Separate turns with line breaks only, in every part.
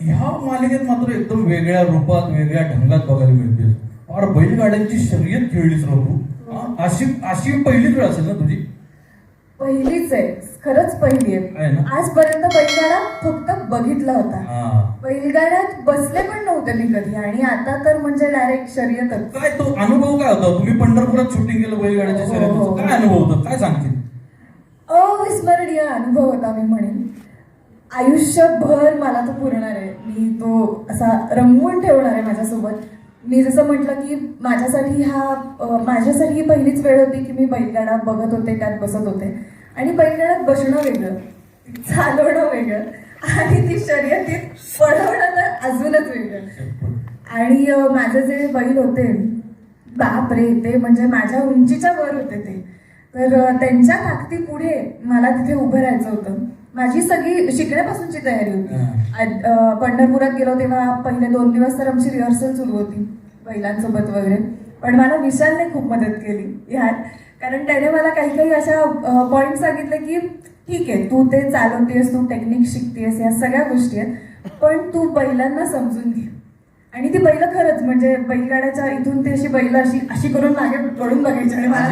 ह्या मालिकेत मात्र एकदम वेगळ्या रूपात वेगळ्या ढंगात बघायला मिळते. फार बैलगाड्यांची शर्यत खेळलीस ना तू? हा? अशी अशी पहिलीच वेळ असेल ना तुझी?
पहिलीच आहे. खरंच पहिली
आहे?
आजपर्यंत बैलगाडा फक्त बघितला होता. बैलगाड्यात बसले पण नव्हते मी कधी. आणि आता तर म्हणजे डायरेक्ट शर्यतच.
काय तो अनुभव काय होता? तुम्ही पंढरपुरात शूटिंग केलं बैलगाड्याच्या
हो, हो,
शर्यतीचं.
हो.
काय अनुभव होता? काय सांगतील
अविस्मरणीय अनुभव होता मी म्हणेन. आयुष्यभर मला तो पुरणार आहे. तो असा रंगवून ठेवणार आहे माझ्यासोबत. मी जसं म्हटलं की माझ्यासाठी हा माझ्यासाठी ही पहिलीच वेळ होती की मी बैलगाडा बघत होते त्यात बसत होते. आणि बैलगाड्यात बसणं वेगळं चालवणं वेगळं आणि ती शर्यतीत पळवणं तर अजूनच वेगळं. आणि माझे जे बैल होते बापरे ते म्हणजे माझ्या उंचीच्या वर होते ते. तर त्यांच्या ताकदीपुढे मला तिथे उभं राहायचं होतं. माझी सगळी शिकण्यापासूनची तयारी होती. पंढरपुरात गेलो तेव्हा पहिले दोन दिवस तर आमची रिहर्सल सुरू होती बैलांसोबत वगैरे. पण मला विशालने खूप मदत केली ह्यात. कारण त्याने मला काही काही अशा पॉईंट सांगितले की ठीक आहे तू ते चालवतेस तू टेक्निक शिकतेस या सगळ्या गोष्टी आहेत. पण तू बैलांना समजून घे. आणि ती बैल खरंच म्हणजे बैलगाड्याच्या इथून ते अशी बैल अशी अशी करून मागे पडून बघायची. आणि मला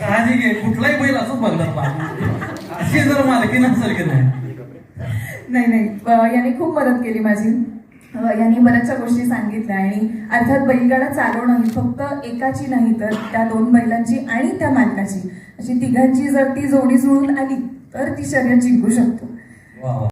काळजी घे. कुठलाही बैल असंच बघणार अशी जर मालकी नसेल की नाही.
नाही नाही. याने खूप मदत केली माझी. यांनी बऱ्याचशा गोष्टी सांगितल्या आणि अर्थात बैलगाडा चालवणं ही फक्त एकाची नाही तर त्या दोन बैलांची आणि त्या मालकाची. अशी तिघांची जर ती जोडी जुळून आली तर ती शर्यत जिंकू शकतो.